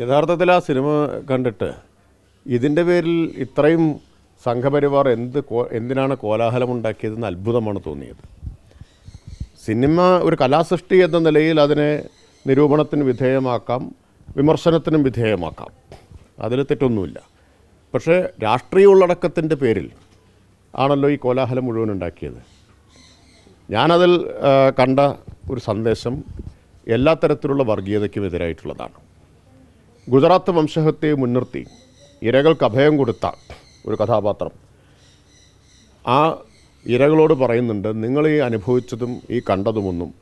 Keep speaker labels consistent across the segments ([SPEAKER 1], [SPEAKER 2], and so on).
[SPEAKER 1] യഥാർത്ഥത്തിൽ ആ സിനിമ കണ്ടിട്ട് ഇതിന്റെ പേരിൽ ഇത്രയും സംഘപരിവാർ എന്ത് എന്തിനാണ് കോലാഹലമുണ്ടാക്കിയതെന്ന് അത്ഭുതമാണ് തോന്നിയത്. സിനിമ ഒരു കലാസൃഷ്ടി എന്ന നിലയിൽ അതിനെ നിരൂപണത്തിന് വിധേയമാക്കാം വിമർശനത്തിനും വിധേയമാക്കാം. അതിൽ തെറ്റൊന്നുമില്ല. പക്ഷേ രാഷ്ട്രീയ ഉള്ളടക്കത്തിന്റെ പേരിൽ ആണല്ലോ ഈ കോലാഹലം മുഴുവൻ ഉണ്ടാക്കിയത്. ഞാനതിൽ കണ്ട ഒരു സന്ദേശം എല്ലാ തരത്തിലുള്ള വർഗീയതയ്ക്കും എതിരായിട്ടുള്ളതാണ്. ഗുജറാത്ത് വംശഹത്യയെ മുൻനിർത്തി ഇരകൾക്ക് അഭയം കൊടുത്ത ഒരു കഥാപാത്രം. ആ ഇരകളോട് പറയുന്നുണ്ട് നിങ്ങൾ ഈ അനുഭവിച്ചതും ഈ കണ്ടതുമൊന്നും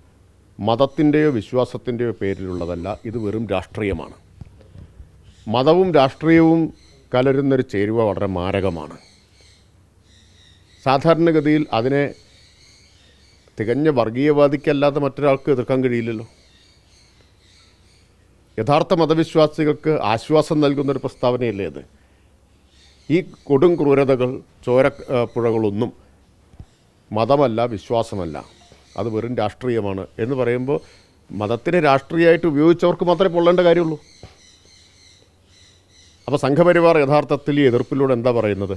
[SPEAKER 1] മതത്തിന്റെയോ വിശ്വാസത്തിന്റെയോ പേരിലുള്ളതല്ല ഇത് വെറും രാഷ്ട്രീയമാണ്. മതവും രാഷ്ട്രീയവും കലരുന്നൊരു ചേരുവ വളരെ മാരകമാണ്. സാധാരണഗതിയിൽ അതിനെ തികഞ്ഞ വർഗീയവാദിക്കല്ലാതെ മറ്റൊരാൾക്ക് എതിർക്കാൻ കഴിയില്ലല്ലോ. യഥാർത്ഥ മതവിശ്വാസികൾക്ക് ആശ്വാസം നൽകുന്ന ഒരു പ്രസ്താവനയല്ലേ അത് ഈ കൊടും ക്രൂരതകൾ ചോര പുഴകളൊന്നും മതമല്ല വിശ്വാസമല്ല. അത് വെറും രാഷ്ട്രീയമാണ് എന്ന് പറയുമ്പോൾ മതത്തിനെ രാഷ്ട്രീയമായിട്ട് ഉപയോഗിച്ചവർക്ക് മാത്രമേ പൊള്ളേണ്ട കാര്യമുള്ളൂ. അപ്പോൾ സംഘപരിവാർ യഥാർത്ഥത്തിൽ ഈ എതിർപ്പിലൂടെ എന്താ പറയുന്നത്?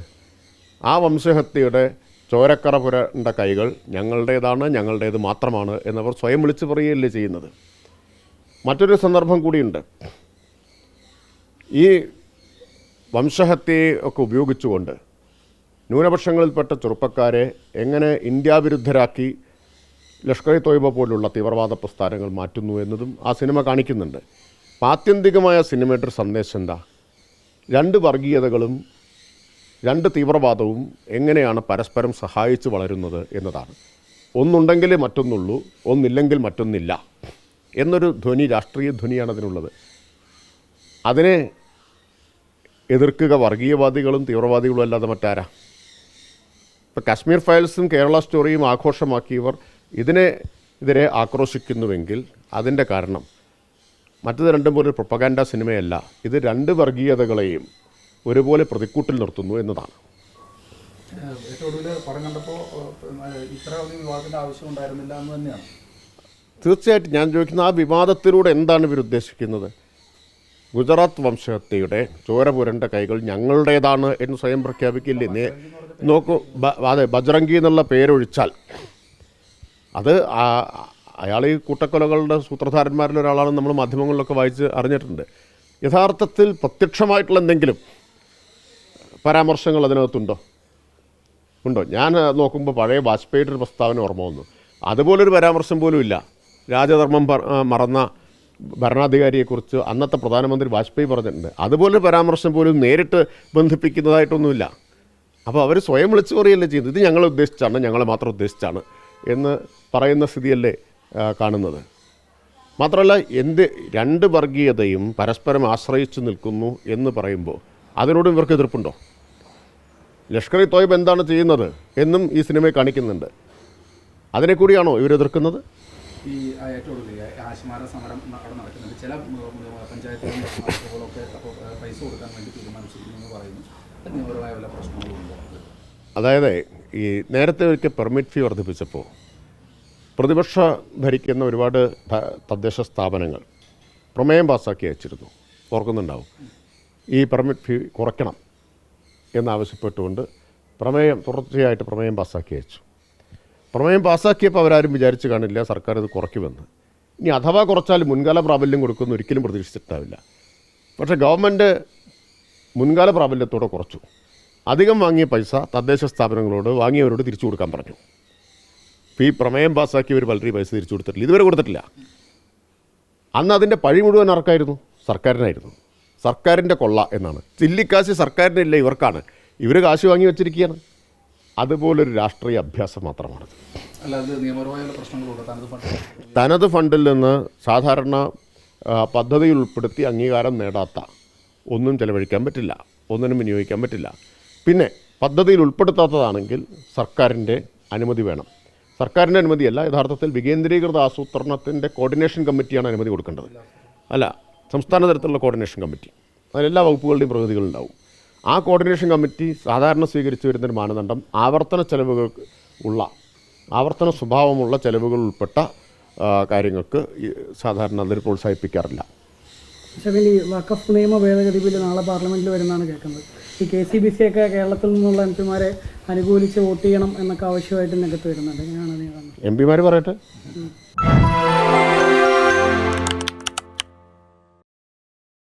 [SPEAKER 1] ആ വംശഹത്യയുടെ ചോരക്കറ പുരണ്ട കൈകൾ ഞങ്ങളുടേതാണ് ഞങ്ങളുടേത് മാത്രമാണ് എന്നവർ സ്വയം വിളിച്ചു പറയുകയല്ലേ ചെയ്യുന്നത്. മറ്റൊരു സന്ദർഭം കൂടിയുണ്ട്. ഈ വംശഹത്യയെ ഒക്കെ ഉപയോഗിച്ചുകൊണ്ട് ന്യൂനപക്ഷങ്ങളിൽപ്പെട്ട ചെറുപ്പക്കാരെ എങ്ങനെ ഇന്ത്യാവിരുദ്ധരാക്കി ലഷ്കർ ഇ തോയ്ബ പോലുള്ള തീവ്രവാദ പ്രസ്ഥാനങ്ങൾ മാറ്റുന്നു എന്നതും ആ സിനിമ കാണിക്കുന്നുണ്ട്. ആത്യന്തികമായ സിനിമയുടെ ഒരു സന്ദേശം എന്താ? രണ്ട് വർഗീയതകളും രണ്ട് തീവ്രവാദവും എങ്ങനെയാണ് പരസ്പരം സഹായിച്ച് വളരുന്നത് എന്നതാണ്. ഒന്നുണ്ടെങ്കിലേ മറ്റൊന്നുള്ളൂ ഒന്നില്ലെങ്കിൽ മറ്റൊന്നില്ല. എന്നൊരു ധ്വനി രാഷ്ട്രീയ ധ്വനിയാണ് അതിനുള്ളത്. അതിനെ എതിർക്കുക വർഗീയവാദികളും തീവ്രവാദികളും അല്ലാതെ മറ്റാരാ? ഇപ്പോൾ കാശ്മീർ ഫയൽസും കേരള സ്റ്റോറിയും ആഘോഷമാക്കിയവർ ഇതിനെ ഇതിനെ ആക്രോശിക്കുന്നുവെങ്കിൽ അതിന്റെ കാരണം മറ്റത് രണ്ടും പോലെ പ്രൊപ്പഗാൻഡ സിനിമയല്ല. ഇത് രണ്ട് വർഗീയതകളെയും ഒരുപോലെ പ്രതിക്കൂട്ടിൽ നിർത്തുന്നു എന്നതാണ്.
[SPEAKER 2] ഏറ്റവും ഒടുവിൽ പടം കണ്ടപ്പോൾ ഇത്ര ഒരു വിവാദത്തിന്റെ ആവശ്യം ഉണ്ടായിരുന്നില്ല എന്ന് തന്നെയാണ്.
[SPEAKER 1] തീർച്ചയായിട്ടും ഞാൻ ചോദിക്കുന്ന ആ വിവാദത്തിലൂടെ എന്താണ് ഇവർ ഉദ്ദേശിക്കുന്നത്? ഗുജറാത്ത് വംശഹത്യയുടെ ചോരപുരന്റെ കൈകൾ ഞങ്ങളുടേതാണ് എന്ന് സ്വയം പ്രഖ്യാപിക്കില്ലേ? നേ നോക്കൂ അതെ ബജ്രംഗി എന്നുള്ള പേരൊഴിച്ചാൽ അത് അയാൾ ഈ കൂട്ടക്കൊലകളുടെ സൂത്രധാരന്മാരിൽ ഒരാളാണ് നമ്മൾ മാധ്യമങ്ങളിലൊക്കെ വായിച്ച് അറിഞ്ഞിട്ടുണ്ട്. യഥാർത്ഥത്തിൽ പ്രത്യക്ഷമായിട്ടുള്ള എന്തെങ്കിലും പരാമർശങ്ങൾ അതിനകത്തുണ്ടോ? ഉണ്ടോ? ഞാൻ നോക്കുമ്പോൾ പഴയ വാജ്പേയിയുടെ ഒരു പ്രസ്താവന ഓർമ്മ വന്നു. അതുപോലൊരു പരാമർശം പോലും ഇല്ല. രാജധർമ്മം മറന്ന ഭരണാധികാരിയെക്കുറിച്ച് അന്നത്തെ പ്രധാനമന്ത്രി വാജ്പേയി പറഞ്ഞിട്ടുണ്ട്. അതുപോലെ പരാമർശം പോലും നേരിട്ട് ബന്ധിപ്പിക്കുന്നതായിട്ടൊന്നുമില്ല. അപ്പോൾ അവർ സ്വയം വിളിച്ചു പറയല്ലേ ചെയ്യുന്നത്? ഇത് ഞങ്ങൾ ഉദ്ദേശിച്ചാണ് ഞങ്ങളെ മാത്രം ഉദ്ദേശിച്ചാണ് എന്ന് പറയുന്ന സ്ഥിതിയല്ലേ കാണുന്നത്. മാത്രമല്ല എന്ത് രണ്ട് വർഗീയതയും പരസ്പരം ആശ്രയിച്ചു നിൽക്കുന്നു എന്ന് പറയുമ്പോൾ അതിനോട് ഇവർക്ക് എതിർപ്പുണ്ടോ? ലഷ്കർ ഇ തോയ്ബ് എന്താണ് ചെയ്യുന്നത് എന്നും ഈ സിനിമയെ കാണിക്കുന്നുണ്ട്. അതിനെ കൂടിയാണോ ഇവർ എതിർക്കുന്നത്
[SPEAKER 2] ഈ ഏറ്റവും ആശുമാര സമരം അവിടെ നടക്കുന്നുണ്ട്. ചില പഞ്ചായത്തുകളൊക്കെ പൈസ കൊടുക്കാൻ വേണ്ടി തീരുമാനിച്ചിരിക്കുന്നു എന്ന് പറയുന്നു. നിയമപരമായ വല്ല പ്രശ്നങ്ങളുണ്ടോ
[SPEAKER 1] അതായത് ഈ നേരത്തെ ഒരിക്കൽ പെർമിറ്റ് ഫീ വർദ്ധിപ്പിച്ചപ്പോൾ പ്രതിപക്ഷ ഭരിക്കുന്ന ഒരുപാട് തദ്ദേശ സ്ഥാപനങ്ങൾ പ്രമേയം പാസ്സാക്കി അയച്ചിരുന്നു ഓർക്കുന്നുണ്ടാവും. ഈ പെർമിറ്റ് ഫീ കുറയ്ക്കണം എന്നാവശ്യപ്പെട്ടുകൊണ്ട് പ്രമേയം തുടർച്ചയായിട്ട് പ്രമേയം പാസ്സാക്കി അയച്ചു പ്രമേയം പാസ്സാക്കിയപ്പോൾ അവരാരും വിചാരിച്ച് കാണില്ല സർക്കാർ ഇത് കുറയ്ക്കുമെന്ന്. ഇനി അഥവാ കുറച്ചാൽ മുൻകാല പ്രാബല്യം കൊടുക്കുമെന്ന് ഒരിക്കലും പ്രതീക്ഷിച്ചിട്ടാവില്ല. പക്ഷേ ഗവൺമെന്റ് മുൻകാല പ്രാബല്യത്തോടെ കുറച്ചു. അധികം വാങ്ങിയ പൈസ തദ്ദേശ സ്ഥാപനങ്ങളോട് വാങ്ങിയവരോട് തിരിച്ചു കൊടുക്കാൻ പറഞ്ഞു. ഇപ്പോൾ ഈ പ്രമേയം പാസ്സാക്കിയവർ പലരും പൈസ തിരിച്ചു കൊടുത്തിട്ടില്ല. ഇതുവരെ കൊടുത്തിട്ടില്ല. അന്ന് അതിന്റെ പഴി മുഴുവൻ ആർക്കായിരുന്നു? സർക്കാരിനായിരുന്നു. സർക്കാരിന്റെ കൊള്ള എന്നാണ്. ചില്ലിക്കാശ് ഇല്ല ഇവർക്കാണ്. ഇവർ കാശ് വാങ്ങി വെച്ചിരിക്കുകയാണ്. അതുപോലൊരു രാഷ്ട്രീയ അഭ്യാസം
[SPEAKER 2] മാത്രമാണ്. തനത്
[SPEAKER 1] ഫണ്ടിൽ നിന്ന് സാധാരണ പദ്ധതിയിൽ ഉൾപ്പെടുത്തി അംഗീകാരം നേടാത്ത ഒന്നും ചെലവഴിക്കാൻ പറ്റില്ല. ഒന്നിനും വിനിയോഗിക്കാൻ പറ്റില്ല. പിന്നെ പദ്ധതിയിൽ ഉൾപ്പെടുത്താത്തതാണെങ്കിൽ സർക്കാരിന്റെ അനുമതി വേണം. സർക്കാരിന്റെ അനുമതിയല്ല യഥാർത്ഥത്തിൽ വികേന്ദ്രീകൃത ആസൂത്രണത്തിന്റെ കോർഡിനേഷൻ കമ്മിറ്റിയാണ് അനുമതി കൊടുക്കേണ്ടത്. അല്ല സംസ്ഥാന തലത്തിലുള്ള കോർഡിനേഷൻ കമ്മിറ്റി അതിലെല്ലാ വകുപ്പുകളുടെയും പ്രതിനിധികളുണ്ടാവും. ആ കോർഡിനേഷൻ കമ്മിറ്റി സാധാരണ സ്വീകരിച്ചു വരുന്നൊരു മാനദണ്ഡം ആവർത്തന ചെലവുകൾ ഉള്ള ആവർത്തന സ്വഭാവമുള്ള ചെലവുകൾ ഉൾപ്പെട്ട കാര്യങ്ങൾക്ക് സാധാരണ അതിൽ പ്രോത്സാഹിപ്പിക്കാറില്ല.
[SPEAKER 3] ഈ വഖഫ് നിയമ ഭേദഗതി ബില്ല് നാളെ പാർലമെന്റിൽ വരുന്നതാണ് കേൾക്കുന്നത്. ഈ കെ സി ബി സി ഒക്കെ കേരളത്തിൽ നിന്നുള്ള എം പിമാരെ അനുകൂലിച്ച് വോട്ട് ചെയ്യണം എന്നൊക്കെ ആവശ്യമായിട്ട് നികത്ത് വരുന്നുണ്ട്. എങ്ങനെയാണ്
[SPEAKER 1] എം പിമാർ പറയട്ടെ.